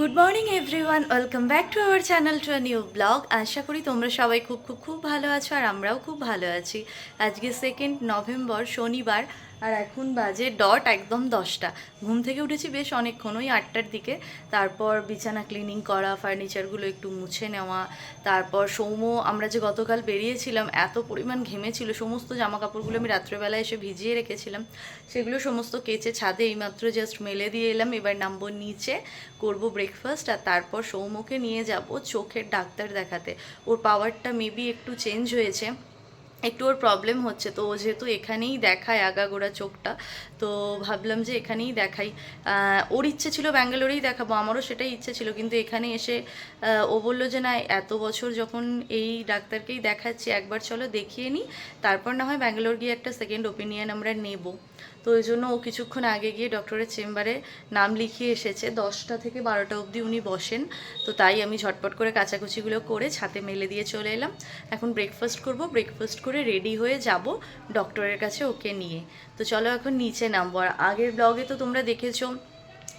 Good morning everyone welcome back to our channel to new vlog আশা করি তোমরা সবাই খুব খুব খুব ভালো আছো আর আমরাও খুব ভালো আছি। আজকে সেকেন্ড নভেম্বর শনিবার। আর এখন বাজে ডট, একদম দশটা। ঘুম থেকে উঠেছি বেশ অনেকক্ষণ, ওই আটটার দিকে। তারপর বিছানা ক্লিনিং করা ফার্নিচারগুলো একটু মুছে নেওয়া। তারপর সৌম্য, আমরা যে গতকাল বেরিয়েছিলাম, এত পরিমাণ ঘেমেছিল সমস্ত জামা কাপড়গুলো আমি রাত্রেবেলা এসে ভিজিয়ে রেখেছিলাম। সেগুলো সমস্ত কেচে ছাদে এইমাত্র জাস্ট মেলে দিয়ে এলাম। এবার নামবো নিচে, করব ব্রেকফাস্ট আর তারপর সৌম্যকে নিয়ে যাব চোখের ডাক্তার দেখাতে। ওর পাওয়ারটা মেবি একটু চেঞ্জ হয়েছে। একটু ওর প্রবলেম হচ্ছে, তো ও যেহেতু এখানেই দেখায় আগাগোড়া চোখটা, তো ভাবলাম যে এখানেই দেখাই। ওর ইচ্ছে ছিল ব্যাঙ্গালোরেই দেখাবো, আমারও সেটাই ইচ্ছে ছিল, কিন্তু এখানে এসে ও বলল যে না, এত বছর যখন এই ডাক্তারকেই দেখাচ্ছি, একবার চলো দেখিয়ে নিই তারপর না হয় ব্যাঙ্গালোর গিয়ে একটা সেকেন্ড ওপিনিয়ন আমরা নেব। তো ওই জন্য ও কিছুক্ষণ আগে গিয়ে ডক্টরের চেম্বারে নাম লিখিয়ে এসেছে। দশটা থেকে বারোটা অবধি উনি বসেন। তো তাই আমি ঝটপট করে কাচাকুচিগুলো করে ছাতে মেলে দিয়ে চলে এলাম। এখন ব্রেকফাস্ট করব। ব্রেকফাস্ট করে রেডি হয়ে যাব ডক্টরের কাছে ওকে নিয়ে। তো চলো এখন নিচে নামবো। আর আগের ব্লগে তো তোমরা দেখেছ,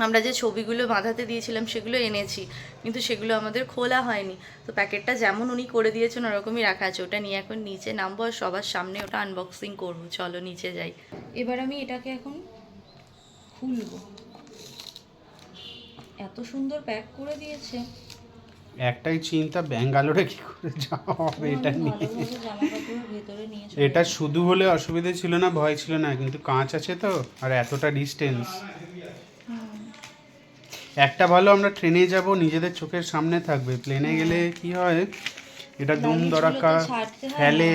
আমরা যে ছবিগুলো বাঁধাতে দিয়েছিলাম সেগুলো এনেছি, কিন্তু সেগুলো আমাদের খোলা হয়নি। তো প্যাকেটটা যেমন উনি করে দিয়েছেন ওরকমই রাখা আছে। ওটা নিয়ে এখন নিচে নামবো আর সবার সামনে ওটা আনবক্সিং করব। চলো নিচে যাই। এবার আমি এটাকে এখন খুলবো। এত সুন্দর প্যাক করে দিয়েছে। একটাই চিন্তা ব্যাঙ্গালোরে কি করে যাওয়া হবে এটা নিয়ে। এটা শুধু হলে অসুবিধা ছিল না ভয় ছিল না কিন্তু কাঁচ আছে তো আর এতটা ডিস্টেন্স একটা ভালো আমরা ট্রেনে যাব নিজেদের চোখের সামনে থাকবে। প্লেনে গেলে কি হয় এটা দুম হয় ফেলে।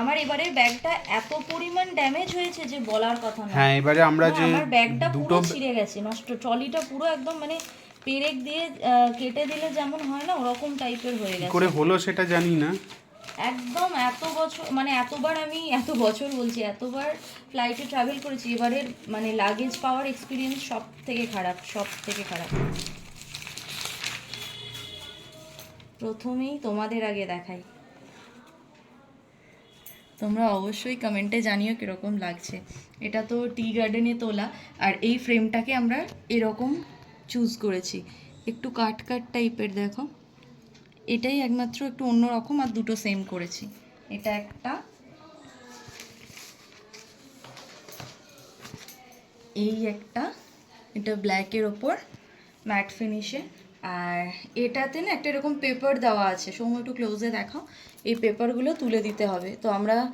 আমার এবারে ব্যাগটা এত পরিমাণ ড্যামেজ হয়েছে যে বলার কথা না হ্যাঁ এবারে আমরা যে আমার ব্যাগটা পুরো ছিঁড়ে গেছে। নষ্ট ট্রলিটা পুরো একদম মানে পেরেক দিয়ে কেটে দিলে যেমন হয় না ওরকম টাইপের হয়ে গেছে। করে হলো সেটা জানি না। একদম এত বছর মানে এতবার আমি এত বছর বলছি এতবার ফ্লাইটে ট্রাভেল করেছি এবারের মানে লাগেজ পাওয়ার এক্সপিরিয়েন্স সব থেকে খারাপ সব থেকে খারাপ। প্রথমেই তোমাদের আগে দেখাই। তোমরা অবশ্যই কমেন্টে জানিও কীরকম লাগছে। এটা তো টি গার্ডেনে তোলা, আর এই ফ্রেমটাকে আমরা এরকম চুজ করেছি। একটু কাট কাট টাইপের দেখো। এটাই একমাত্র একটু অন্যরকম আর দুটো সেম করেছি। এটা একটা। এই একটা। এটা ব্ল্যাকের ওপর ম্যাট ফিনিশে আর এটাতে না একটা এরকম পেপার দেওয়া আছে। সৌম্য, একটু ক্লোজে দেখাও। এই পেপারগুলো তুলে দিতে হবে। তো আমরা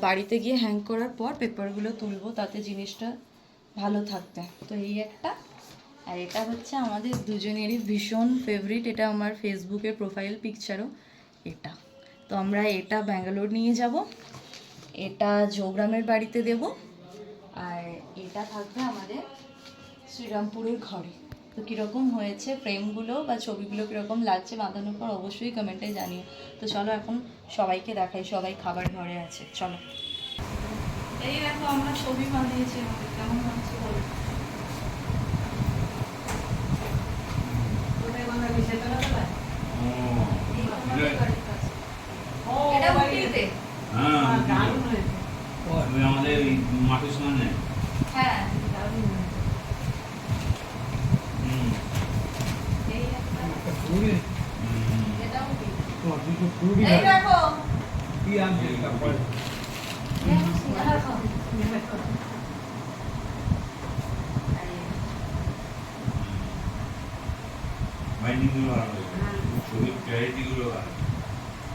বাড়িতে গিয়ে হ্যাং করার পর পেপারগুলো তুলবো, তাতে জিনিসটা ভালো থাকবে তো এই একটা। আর এটা হচ্ছে আমাদের দুজনেরই ভীষণ ফেভারিট এটা আমার ফেসবুকের প্রোফাইল পিকচারও এটা। তো আমরা এটা ব্যাঙ্গালোর নিয়ে যাব। এটা যোগরামের বাড়িতে দেব। আর এটা থাকবে আমাদের শ্রীরামপুরের ঘরে। তো কীরকম হয়েছে ফ্রেমগুলো বা ছবিগুলো কীরকম লাগছে বাঁধানোর পর অবশ্যই কমেন্টে জানিও। তো চলো এখন সবাইকে দেখাই সবাই খাবার ঘরে আছে চলো। এই দেখো আমরা ছবি বাঁধিয়েছি আমাদের কেমন লাগছে বলো? আমাদের বাড়ির কাছে। ওই মাঠের সামনে? হ্যাঁ এই একটা হুম। এটা উঠি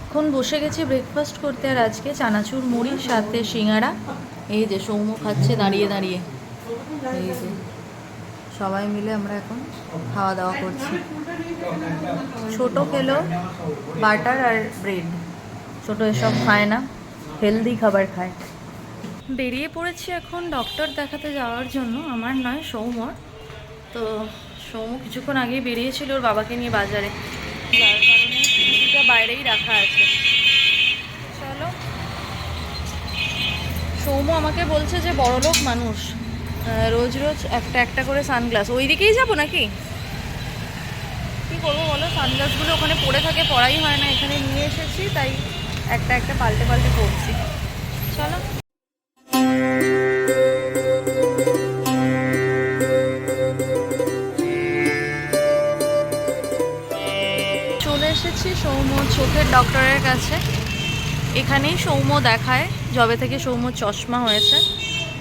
এখন বসে গেছি ব্রেকফাস্ট করতে আর আজকে চানাচুর মুড়ি, সাথে সিঙ্গারা। এই যে সৌম্য খাচ্ছে দাঁড়িয়ে দাঁড়িয়ে। এই যে সবাই মিলে আমরা এখন খাওয়া দাওয়া করছি। ছোট খেলো বাটার আর ব্রেড। ছোট এসব খায় না, হেলদি খাবার খায়। বেরিয়ে পড়েছি এখন ডক্টর দেখাতে যাওয়ার জন্য, আমার নয়, সৌমর। তো সৌম্য কিছুক্ষণ আগেই বেরিয়েছিল ওর বাবাকে নিয়ে বাজারে। যার কারণে স্কুটিটা বাইরেই রাখা আছে। চলো। সৌম্য আমাকে বলছে যে বড়লোক মানুষ রোজ রোজ একটা একটা করে সানগ্লাস। ওই দিকেই যাব নাকি? কি করব বলো? সানগ্লাসগুলো ওখানে পড়ে থাকে, পড়াই হয় না, এখানে নিয়ে এসেছি, তাই একটা একটা পাল্টে পাল্টে পড়ছি। চলো। চলে এসেছি সৌম্য চোখের ডক্টরের কাছে। এখানেই সৌম্য দেখায় জবে থেকে সৌম্য চশমা হয়েছে।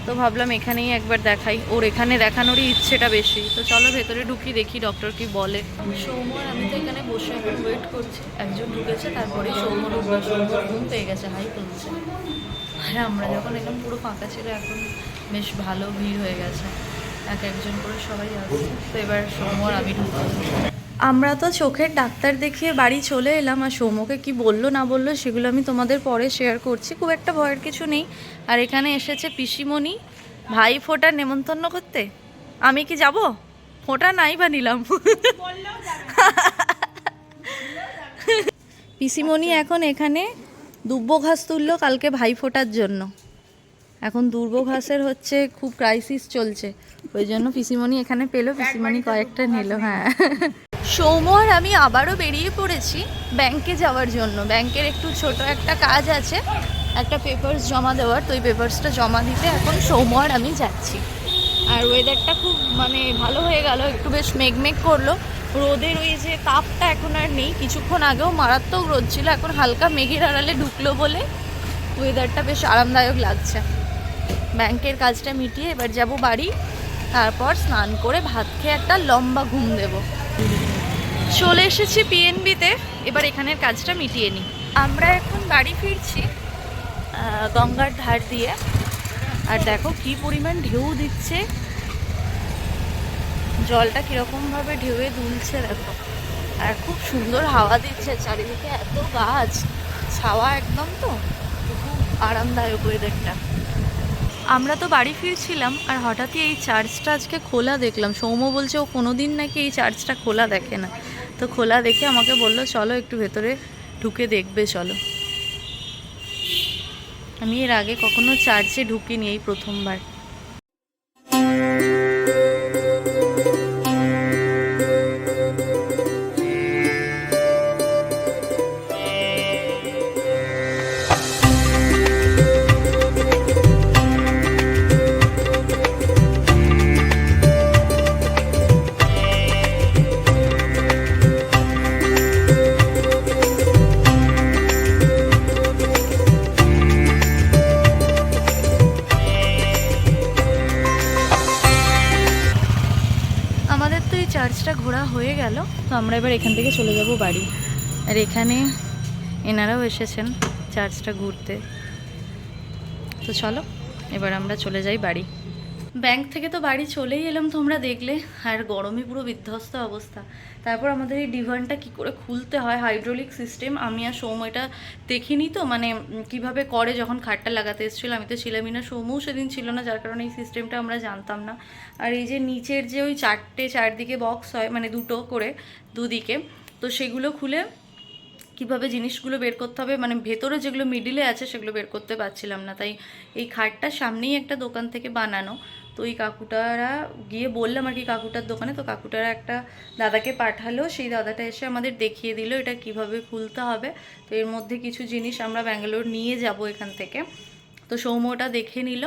তো ভাবলাম এখানেই একবার দেখাই। ওর এখানে দেখানোরই ইচ্ছেটা বেশি। তো চলো ভেতরে ঢুকি, দেখি ডক্টর কি বলে। সৌম্য আর আমি তো এখানে বসে এখন ওয়েট করছি। একজন ঢুকেছে তারপরে সৌমর ঘুম পেয়ে গেছে, হাই তুলছে। আর আমরা যখন এলাম পুরো ফাঁকা ছিল, এখন বেশ ভালো ভিড় হয়ে গেছে। এক একজন করে সবাই আসছে। তো এবার সৌম্য আর আমি ঢুকবো আমরা তো চোখের ডাক্তার দেখিয়ে বাড়ি চলে এলাম আর সৌমকে কি বলল না বলল সেগুলো আমি তোমাদের পরে শেয়ার করছি। খুব একটা ভয়ের কিছু নেই। আর এখানে এসেছে পিসিমণি। ভাই ফোটার নেমন্তন্ন করতে? আমি কি যাব? ফোটা নাই বা নিলাম। পিসিমণি এখন এখানে দুব্ব ঘাস তুললো কালকে ভাই ফোটার জন্য। এখন দুর্ব ঘাসের হচ্ছে খুব ক্রাইসিস চলছে। ওই জন্য পিসিমণি এখানে পেল। পিসিমণি কয়েকটা নিল হ্যাঁ। সৌম্য আর আমি আবারও বেরিয়ে পড়েছি ব্যাংকে যাওয়ার জন্য। ব্যাংকের একটু ছোট একটা কাজ আছে, একটা পেপার্স জমা দেওয়ার। তো ওই পেপার্সটা জমা দিতে এখন সৌম্য আর আমি যাচ্ছি। আর ওয়েদারটা খুব মানে ভালো হয়ে গেল, একটু বেশ মেঘমেঘ করল। রোদের ওই যে তাপটা এখন আর নেই, কিছুক্ষণ আগেও মারাত্মক রোদ ছিল, এখন হালকা মেঘের আড়ালে ঢুকলো বলে ওয়েদারটা বেশ আরামদায়ক লাগছে। ব্যাংকের কাজটা মিটিয়ে এবার যাব বাড়ি, তারপর স্নান করে ভাত খেয়ে একটা লম্বা ঘুম দেব। চলে এসেছি পিএনবিতে এবার এখানের কাজটা মিটিয়ে নিই। আমরা এখন বাড়ি ফিরছি গঙ্গার ধার দিয়ে। আর দেখো কি পরিমাণ ঢেউ দিচ্ছে। জলটা কীরকমভাবে ঢেউয়ে দুলছে দেখো। আর খুব সুন্দর হাওয়া দিচ্ছে, চারিদিকে এত গাছ। ছাওয়া একদম তো, খুব আরামদায়ক ওয়েদারটা আমরা তো বাড়ি ফিরছিলাম, আর হঠাৎই এই চার্চটা আজকে খোলা দেখলাম। সৌম্য বলছে ও কোনোদিন নাকি এই চার্চটা খোলা দেখে না। তো খোলা দেখে আমাকে বলল, চলো একটু ভেতরে ঢুকে দেখবে, চলো। আমি এর আগে কখনো চার্চে ঢুকিনি এই প্রথমবার। আমরা এবার এখান থেকে চলে যাব বাড়ি। আর এখানে এনারাও এসেছেন চার্চটা ঘুরতে। তো চলো, এবার আমরা চলে যাই বাড়ি। ব্যাংক থেকে তো বাড়ি চলেই এলাম তোমরা দেখলে। আর গরমে পুরো বিধ্বস্ত অবস্থা। তারপর আমাদের এই ডিভানটা কি করে খুলতে হয় হাইড্রোলিক সিস্টেম আমি আর সৌম এটা দেখিনি তো মানে কীভাবে করে যখন খাটটা লাগাতে এসেছিল, আমি তো ছিলামই না সৌমও সেদিন ছিল না, যার কারণে এই সিস্টেমটা আমরা জানতাম না। আর এই যে নিচের যে ওই চারটে চারদিকে বক্স হয় মানে দুটো করে দুদিকে, তো সেগুলো খুলে কীভাবে জিনিসগুলো বের করতে হবে মানে ভেতরে যেগুলো মিডিলে আছে সেগুলো বের করতে পারছিলাম না। তাই এই খাটটা সামনেই একটা দোকান থেকে বানানো। তো ওই কাকুটারা গিয়ে বললাম আর কি, কাকুটার দোকানে। তো কাকুটারা একটা দাদাকে পাঠালো। সেই দাদাটা এসে আমাদের দেখিয়ে দিল এটা কীভাবে খুলতে হবে। তো এর মধ্যে কিছু জিনিস আমরা ব্যাঙ্গালোর নিয়ে যাব এখান থেকে। তো সৌম্যটা দেখে নিল।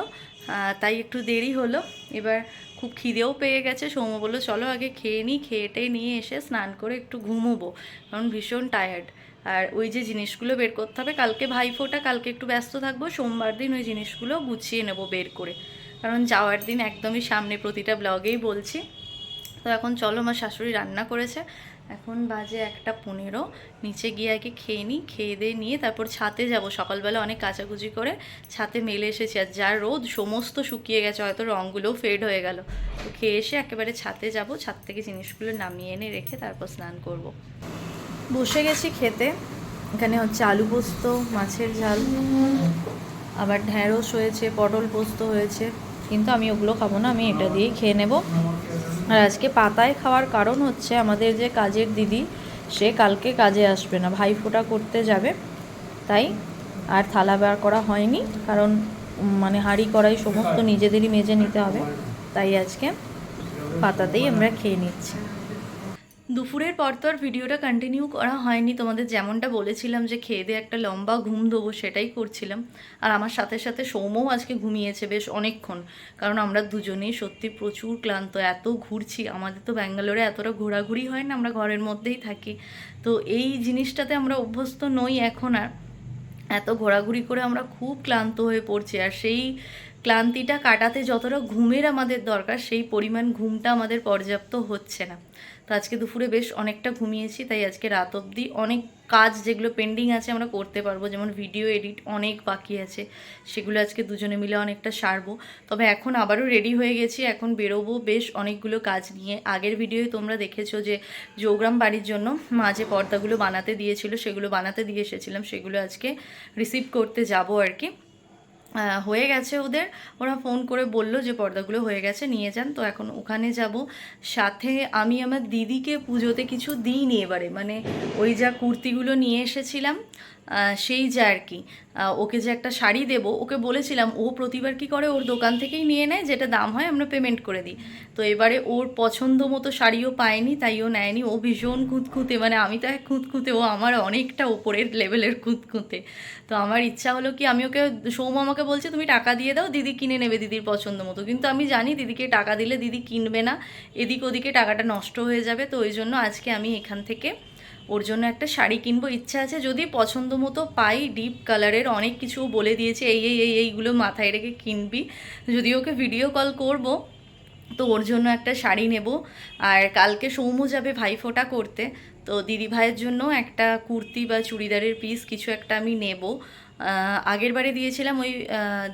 তাই একটু দেরি হলো। এবার খুব খিদেও পেয়ে গেছে। সৌম্য বলল, চলো আগে খেয়ে নিই খেয়েটে নিয়ে এসে স্নান করে একটু ঘুমোবো। কারণ ভীষণ টায়ার্ড আর ওই যে জিনিসগুলো বের করতে হবে, কালকে ভাইফোঁটা, কালকে একটু ব্যস্ত থাকব। সোমবার দিন ওই জিনিসগুলো গুছিয়ে নেব বের করে। কারণ যাওয়ার দিন একদমই সামনে প্রতিটা ব্লগেই বলছি। তো এখন চলো আমার শাশুড়ি রান্না করেছে। এখন বাজে একটা পনেরো। নিচে গিয়ে আগে খেয়ে নিই, খেয়ে দিয়ে নিয়ে তারপর ছাতে যাব। সকালবেলা অনেক কাচাকুচি করে ছাতে মেলে এসেছি। আর যার রোদ, সমস্ত শুকিয়ে গেছে, হয়তো রঙগুলোও ফেড হয়ে গেল। তো খেয়ে এসে একেবারে ছাতে যাব। ছাদ থেকে জিনিসগুলো নামিয়ে এনে রেখে তারপর স্নান করব। বসে গেছি খেতে। এখানে হচ্ছে আলু পোস্ত, মাছের ঝাল। আবার ঢ্যাঁড়স হয়েছে, পটল পোস্ত হয়েছে। কিন্তু আমি ওগুলো খাব না, আমি এটা দিয়েই খেয়ে নেব। আর আজকে পাতায় খাওয়ার কারণ হচ্ছে আমাদের যে কাজের দিদি, সে কালকে কাজে আসবে না ভাই ফোটা করতে যাবে। তাই আর থালা বার করা হয়নি, কারণ মানে হাঁড়ি কড়াই সমস্ত নিজেদেরই মেজে নিতে হবে। তাই আজকে পাতাতেই আমরা খেয়ে নিচ্ছি। দুপুরের পর তো আর ভিডিওটা কন্টিনিউ করা হয়নি। তোমাদের যেমনটা বলেছিলাম যে খেয়ে দিয়ে একটা লম্বা ঘুম দেবো, সেটাই করছিলাম। আর আমার সাথে সাথে সৌমও আজকে ঘুমিয়েছে বেশ অনেকক্ষণ। কারণ আমরা দুজনেই সত্যি প্রচুর ক্লান্ত, এত ঘুরছি। আমাদের তো ব্যাঙ্গালোরে এতটা ঘোরাঘুরি হয় না, আমরা ঘরের মধ্যেই থাকি। তো এই জিনিসটাতে আমরা অভ্যস্ত নই এখন আর। এত ঘোরাঘুরি করে আমরা খুব ক্লান্ত হয়ে পড়ছি। আর সেই ক্লান্তিটা কাটাতে যতটা ঘুমের আমাদের দরকার, সেই পরিমাণ ঘুমটা আমাদের পর্যাপ্ত হচ্ছে না। তো আজকে দুপুরে বেশ অনেকটা ঘুমিয়েছি, তাই আজকে রাত অবধি অনেক কাজ যেগুলো পেন্ডিং আছে আমরা করতে পারব, যেমন ভিডিও এডিট অনেক বাকি আছে, সেগুলো আজকে দুজনে মিলে অনেকটা সারবো। তবে এখন আবারও রেডি হয়ে গেছি, এখন বেরোবো বেশ অনেকগুলো কাজ নিয়ে। আগের ভিডিওয়ে তোমরা দেখেছ যে যোগ্রাম বাড়ির জন্য মাঝে পর্দাগুলো বানাতে দিয়েছিল, সেগুলো বানাতে দিয়ে এসেছিলাম, সেগুলো আজকে রিসিভ করতে যাব আর কি। হয়ে গেছে ওদের। ওরা ফোন করে বলল যে, পর্দাগুলো হয়ে গেছে, নিয়ে যান। তো এখন ওখানে যাব। সাথে আমি আমার দিদিকে পুজোতে কিছু দিইনি এবারে। মানে ওই যা কুর্তিগুলো নিয়ে এসেছিলাম সেই যা আর কি। ওকে যে একটা শাড়ি দেব, ওকে বলেছিলাম, ও প্রতিবার কি করে ওর দোকান থেকেই নিয়ে নেয়, যেটা দাম হয় আমরা পেমেন্ট করে দিই। তো এবারে ওর পছন্দ মতো শাড়িও পায়নি, তাই ও নেয়নি। ও ভীষণ খুঁতখুঁতে মানে আমি তো এক খুঁতখুঁতে, ও আমার অনেকটা ওপরের লেভেলের খুঁতখুঁতে। তো আমার ইচ্ছা হলো কি, আমি ওকে সৌম আমাকে বলছে, তুমি টাকা দিয়ে দাও, দিদি কিনে নেবে দিদির পছন্দ মতো। কিন্তু আমি জানি দিদিকে টাকা দিলে দিদি কিনবে না, এদিক ওদিকে টাকাটা নষ্ট হয়ে যাবে। তো ওই জন্য আজকে আমি এখান থেকে ওর জন্য একটা শাড়ি কিনবো, ইচ্ছা আছে। যদি পছন্দ মতো পাই ডিপ কালারের অনেক কিছু বলে দিয়েছে, এই এই এই, এইগুলো মাথায় রেখে কিনবি। যদি ওকে ভিডিও কল করব, তো ওর জন্য একটা শাড়ি নেব। আর কালকে সৌম্য যাবে ভাইফোঁটা করতে, তো দিদি ভাইয়ের জন্য একটা কুর্তি বা চুড়িদারের পিস কিছু একটা আমি নেব। আগের বারে দিয়েছিলাম ওই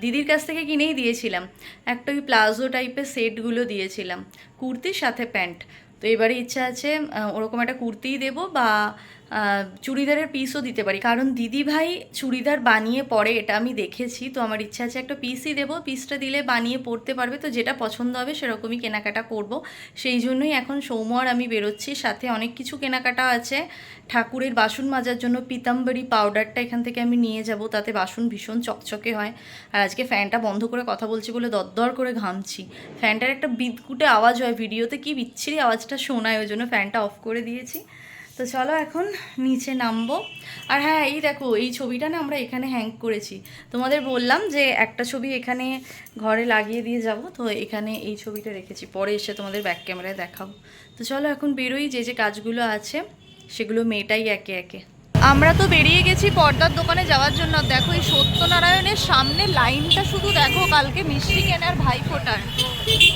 দিদির কাছ থেকে কিনেই দিয়েছিলাম। একটা ওই প্লাজো টাইপের সেটগুলো দিয়েছিলাম। কুর্তির সাথে প্যান্ট। তো এবারে ইচ্ছা আছে ওরকম একটা কুর্তিই দেবো বা চুড়িদারের পিসও দিতে পারি। কারণ দিদি ভাই চুড়িদার বানিয়ে পরে, এটা আমি দেখেছি, তো আমার ইচ্ছা আছে একটা পিসই দেবো। পিসটা দিলে বানিয়ে পরতে পারবে, তো যেটা পছন্দ হবে সেরকমই কেনাকাটা করব। সেই জন্যই এখন সৌম আর আমি বেরোচ্ছি। সাথে অনেক কিছু কেনাকাটা আছে। ঠাকুরের বাসন মাজার জন্য পিতাম্বরি পাউডারটা এখান থেকে আমি নিয়ে যাব। তাতে বাসন ভীষণ চকচকে হয়। আর আজকে ফ্যানটা বন্ধ করে কথা বলছি বলে দরদর করে ঘামছি। ফ্যানটার একটা বিদকুটে আওয়াজ হয় ভিডিওতে। কি বিচ্ছিরি আওয়াজটা শোনায়, ওই জন্য ফ্যানটা অফ করে দিয়েছি। তো চলো এখন নিচে নামবো। আর হ্যাঁ এই দেখো, এই ছবিটা না আমরা এখানে হ্যাং করেছি। তোমাদের বললাম যে একটা ছবি এখানে ঘরে লাগিয়ে দিয়ে যাব, তো এখানে এই ছবিটা রেখেছি। পরে এসে তোমাদের ব্যাক ক্যামেরায় দেখাবো। তো চলো এখন বেরোই, যে যে কাজগুলো আছে, সেগুলো মেয়েটাই একে একে। আমরা তো বেরিয়ে গেছি পর্দার দোকানে যাওয়ার জন্য। দেখো, এই সত্যনারায়ণের সামনে লাইনটা শুধু দেখো, কালকে মিষ্টি কেনার ভাই ফোটার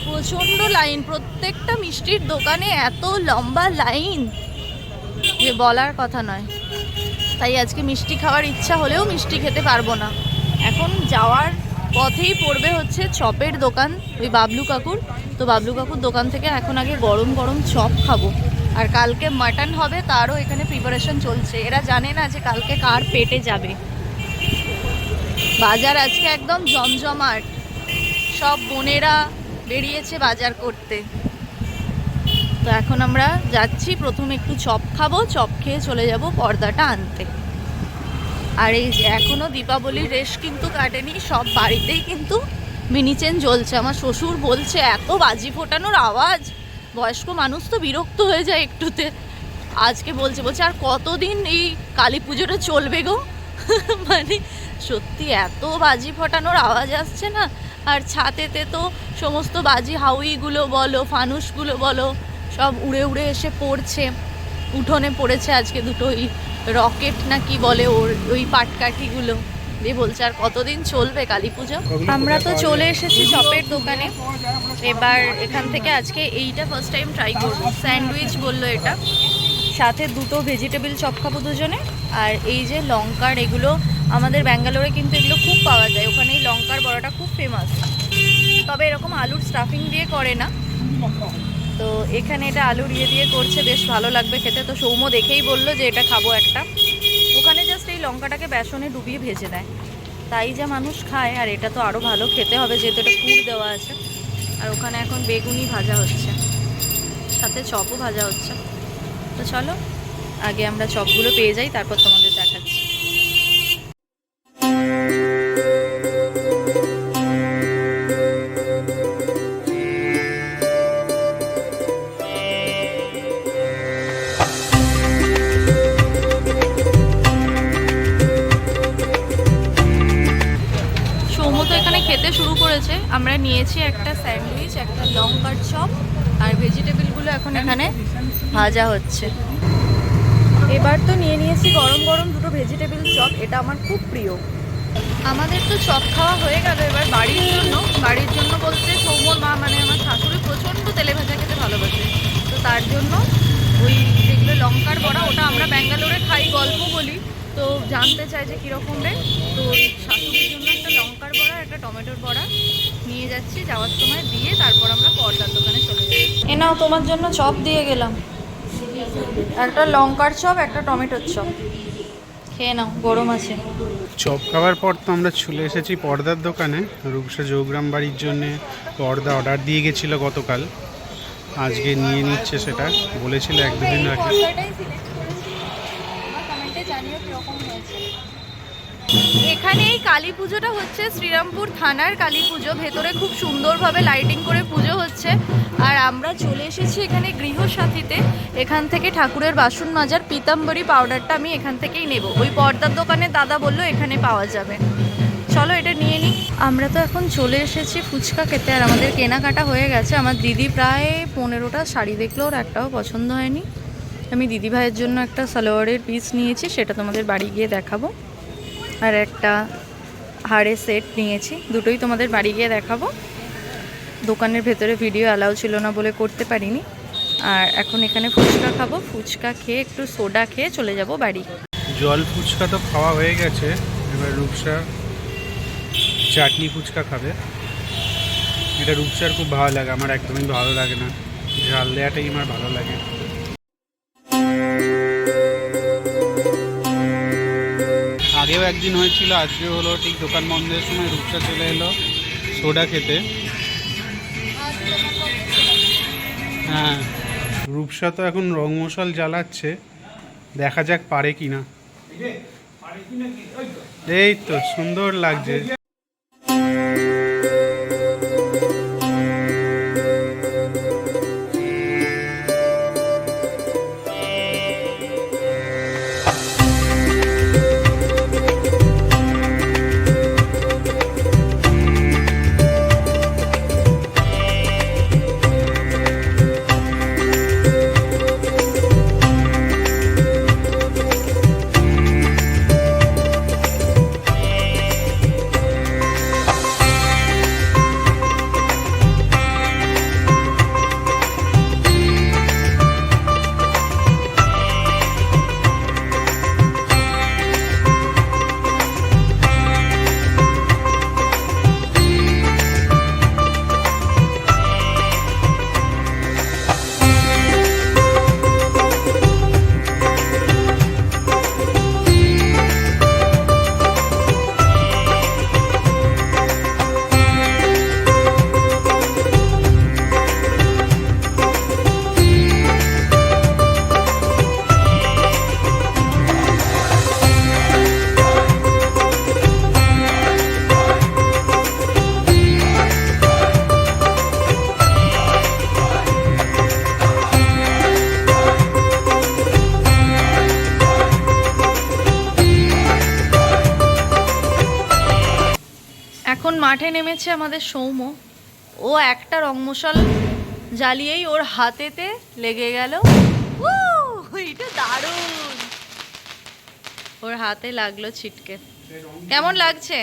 প্রচণ্ড লাইন, প্রত্যেকটা মিষ্টির দোকানে এত লম্বা লাইন। যে বলার কথা নয়। তাই আজকে মিষ্টি খাওয়ার ইচ্ছা হলেও মিষ্টি খেতে পারব না। এখন যাওয়ার পথেই পড়বে হচ্ছে চপের দোকান ওই বাবলু কাকুর। তো বাবলু কাকুর দোকান থেকে এখন আগে গরম গরম চপ খাব। আর কালকে মাটন হবে, তারও এখানে প্রিপারেশন চলছে। এরা জানে না যে কালকে কার পেটে যাবে। বাজার আজকে একদম জমজমাট। সব বোনেরা বেরিয়েছে বাজার করতে। তো এখন আমরা যাচ্ছি, প্রথমে একটু চপ খাব, চপ খেয়ে চলে যাব পর্দাটা আনতে। আর এই যে এখনও দীপাবলির রেশ কিন্তু কাটেনি, সব বাড়িতেই কিন্তু মিনি চেন জ্বলছে। আমার শ্বশুর বলছে, এত বাজি ফোটানোর আওয়াজ? বয়স্ক মানুষ তো বিরক্ত হয়ে যায় একটুতে। আজকে বলছে বলছে, আর কতদিন এই কালী পুজোটা চলবে গো? মানে সত্যি এত বাজি ফোটানোর আওয়াজ আসছে না। আর ছাতেতে তো সমস্ত বাজি হাউইগুলো বলো, ফানুসগুলো বলো সব উড়ে উড়ে এসে পড়ছে। উঠোনে পড়েছে আজকে দুটো ওই রকেট না কি বলে ওর ওই পাটকাঠিগুলো। দিয়ে বলছে আর কতদিন চলবে কালী পুজো? আমরা তো চলে এসেছি চপের দোকানে। এবার এখান থেকে আজকে এইটা ফার্স্ট টাইম ট্রাই করব। স্যান্ডউইচ বলল এটা। সাথে দুটো ভেজিটেবল চপ খাব দুজনে। আর এই যে লঙ্কার এগুলো আমাদের ব্যাঙ্গালোরে কিন্তু এগুলো খুব পাওয়া যায়। ওখানে এই লঙ্কার বড়াটা খুব ফেমাস তবে এরকম আলুর স্টাফিং দিয়ে করে না। তো এখানে এটা আলুর ইয়ে দিয়ে করছে, বেশ ভালো লাগবে খেতে। তো সৌম্য দেখেই বলল যে এটা খাব একটা। ওখানে জাস্ট এই লঙ্কাটাকে বেসনে ডুবিয়ে ভেজে দেয় তাই যা মানুষ খায়, আর এটা তো আরও ভালো খেতে হবে, যেহেতু এটা পুর দেওয়া আছে। আর ওখানে এখন বেগুনি ভাজা হচ্ছে। সাথে চপও ভাজা হচ্ছে। তো চলো, আগে আমরা চপগুলো পেয়ে যাই, তারপর তোমাদের দেখাচ্ছি করেছে। আমরা নিয়েছি একটা স্যান্ডউইচ একটা লঙ্কার চপ আর ভেজিটেবলগুলো এখন এখানে ভাজা হচ্ছে। এবার তো নিয়ে নিয়েছি গরম গরম দুটো ভেজিটেবল চপ এটা আমার খুব প্রিয়। আমাদের তো চপ খাওয়া হয়ে গেল এবার বাড়ির জন্য। বাড়ির জন্য বলতে সৌমর মা মানে আমার শাশুড়ি প্রচণ্ড তেলে ভাজা খেতে ভালোবাসে। তো তার জন্য ওই যেগুলো লঙ্কার বড়া ওটা আমরা ব্যাঙ্গালোরে খাই গল্প বলি। তো জানতে চাই যে কীরকম রে? তো ওই শাশুড়ির জন্য একটা লঙ্কার বড়া একটা টমেটোর বড়া নিয়ে যাচ্ছি যাওয়ার সময় দিয়ে তারপর আমরা পর্দার দোকানে চলে যাই। এ নাও তোমার জন্য চপ দিয়ে গেলাম। একটা লঙ্কার চপ একটা টমেটোর চপ। খেয়ে নাও গরম আছে। চপ খাওয়ার পর তো আমরা চলে এসেছি পর্দার দোকানে। রূপসা জৌগ্রাম বাড়ির জন্য পর্দা অর্ডার দিয়ে গেছিল গতকাল। আজকে নিয়ে নিচ্ছে সেটা বলেছিল এক দুদিন আগে। এখানে এই কালী পুজোটা হচ্ছে শ্রীরামপুর থানার কালী পুজো। ভেতরে খুব সুন্দরভাবে লাইটিং করে পুজো হচ্ছে। আর আমরা চলে এসেছি এখানে গৃহসাথীতে। এখান থেকে ঠাকুরের বাসন মাজার পিতাম্বরী পাউডারটা আমি এখান থেকেই নেব। ওই পর্দার দোকানে দাদা বলল এখানে পাওয়া যাবে। চলো এটা নিয়ে নিই। আমরা তো এখন চলে এসেছি ফুচকা খেতে। আর আমাদের কেনাকাটা হয়ে গেছে। আমার দিদি প্রায় পনেরোটা শাড়ি দেখল। ওর একটাও পছন্দ হয়নি। আমি দিদি ভাইয়ের জন্য একটা সালোয়ারের পিস নিয়েছি। সেটা তোমাদের বাড়ি গিয়ে দেখাবো। আর একটা হাড়ের সেট নিয়েছি। দুটোই তোমাদের বাড়ি গিয়ে দেখাবো। দোকানের ভেতরে ভিডিও অ্যালাউ ছিল না বলে করতে পারিনি। আর এখন এখানে ফুচকা খাব। ফুচকা খেয়ে একটু সোডা খেয়ে চলে যাব বাড়ি। জল ফুচকা তো খাওয়া হয়ে গেছে। এবার রূপসা চাটনি ফুচকা খাবে। এটা রূপসার খুব ভালো লাগে। আমার একদমই ভালো লাগে না। ঝাল দেওয়াটাই আমার ভালো লাগে। আগেও একদিন হয়েছিল আজকে হলো, ঠিক দোকান বন্ধের সময় রূপসা চলে এলো সোডা খেতে। হ্যাঁ। রূপসা তো এখন রং মশাল জ্বালাচ্ছে, দেখা যাক পারে কি না এই তো, সুন্দর লাগছে। মাঠে নেমেছে আমাদের সৌম্য। ও একটা রং মশাল জ্বালিয়েই ওর হাতেতে লেগে গেল। এটা দারুণ। ওর হাতে লাগল ছিটকে। কেমন লাগছে?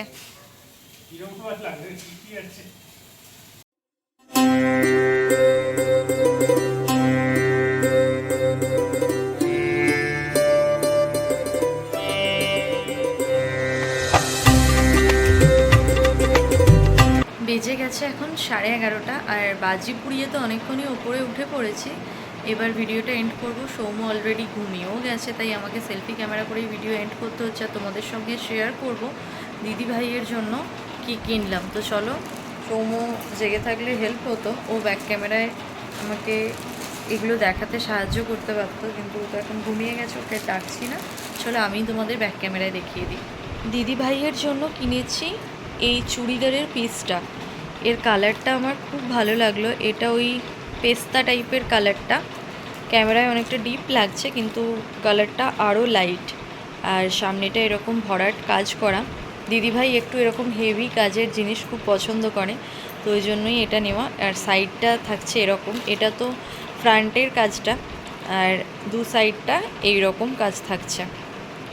সাড়ে এগারোটা আর বাজি পুড়িয়ে তো অনেকক্ষণই ওপরে উঠে পড়েছি। এবার ভিডিওটা এন্ড করব। সৌম্য অলরেডি ঘুমিয়েও গেছে, তাই আমাকে সেলফি ক্যামেরা করেই ভিডিও এন্ড করতে হচ্ছে আর তোমাদের সঙ্গে শেয়ার করব দিদি ভাইয়ের জন্য কি কিনলাম। তো চলো, সৌম্য জেগে থাকলে হেল্প হতো। ও ব্যাক ক্যামেরায় আমাকে এগুলো দেখাতে সাহায্য করতে পারতো, কিন্তু ও তো এখন ঘুমিয়ে গেছে, ওকে ডাকছি না। চলো আমি তোমাদের ব্যাক ক্যামেরায় দেখিয়ে দিই। দিদি ভাইয়ের জন্য কিনেছি এই চুড়িদারের পিসটা এর কালারটা আমার খুব ভালো লাগল। এটা ওই পেস্তা টাইপের কালারটা ক্যামেরায় অনেকটা ডিপ লাগছে, কিন্তু কালারটা আরও লাইট আর সামনেটা এরকম ভরাট কাজ করা। দিদিভাই একটু এরকম হেভি কাজের জিনিস খুব পছন্দ করে, তো ওই জন্যই এটা নেওয়া। আর সাইডটা থাকছে এরকম। এটা তো ফ্রন্টের কাজটা, আর দু সাইডটা এই রকম কাজ থাকছে।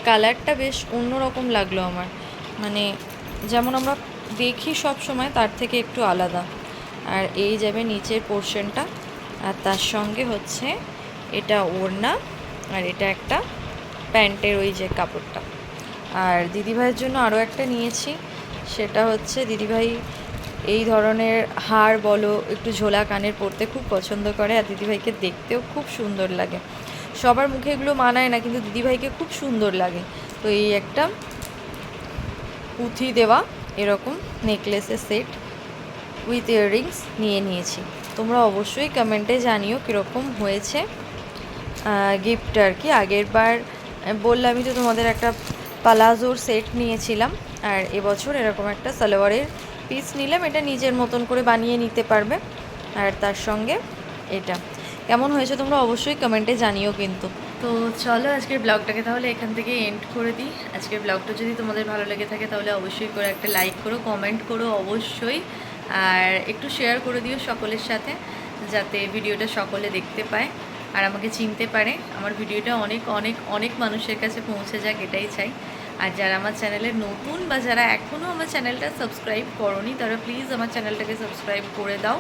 কালারটা বেশ অন্যরকম লাগল আমার। মানে যেমন আমরা দেখি সব সময়, তার থেকে একটু আলাদা। আর এই যাবে নিচের পোর্শনটা আর তার সঙ্গে হচ্ছে এটা ওড়না, আর এটা একটা প্যান্টের ওই যে কাপড়টা। আর দিদিভাইয়ের জন্য আরও একটা নিয়েছি, সেটা হচ্ছে দিদিভাই এই ধরনের হার বলো, একটু ঝোলা কানের পরতে খুব পছন্দ করে, আর দিদিভাইকে দেখতেও খুব সুন্দর লাগে। সবার মুখে এগুলো মানায় না, কিন্তু দিদিভাইকে খুব সুন্দর লাগে। তো এই একটা পুঁথি দেওয়া এরকম নেকলেসের সেট উইথ ইয়াররিংস নিয়ে নিয়েছি। তোমরা অবশ্যই কমেন্টে জানিও কীরকম হয়েছে। গিফট আর কি। আগের বার বললামই তো তোমাদের একটা পালাজোর সেট নিয়েছিলাম, আর এবছর এরকম একটা সালোয়ারের পিস নিলাম। এটা নিজের মতন করে বানিয়ে নিতে পারবে। আর তার সঙ্গে এটা। কেমন হয়েছে তোমরা অবশ্যই কমেন্টে জানিও কিন্তু। তো চলো আজকের ব্লগটাকে তাহলে এখান থেকে এন্ড করে দিই। আজকের ব্লগটা যদি তোমাদের ভালো লেগে থাকে তাহলে অবশ্যই করে একটা লাইক করো কমেন্ট করো অবশ্যই। আর একটু শেয়ার করে দিও সকলের সাথে, যাতে ভিডিওটা সকলে দেখতে পায় আর আমাকে চিনতে পারে। আমার ভিডিওটা অনেক অনেক অনেক মানুষের কাছে পৌঁছে যাক, এটাই চাই। আর যারা আমার চ্যানেলে নতুন বা যারা এখনও আমার চ্যানেলটা সাবস্ক্রাইব করনি, তারা প্লিজ আমার চ্যানেলটাকে সাবস্ক্রাইব করে দাও।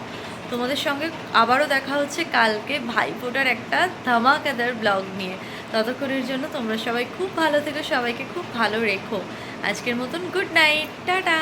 তোমাদের সঙ্গে আবারও দেখা হচ্ছে কালকে ভাইফোঁটার একটা ধামাকাদার ব্লগ নিয়ে। ততক্ষণের জন্য তোমরা সবাই খুব ভালো থেকো, সবাইকে খুব ভালো রেখো। আজকের মতন গুড নাইট, টাটা!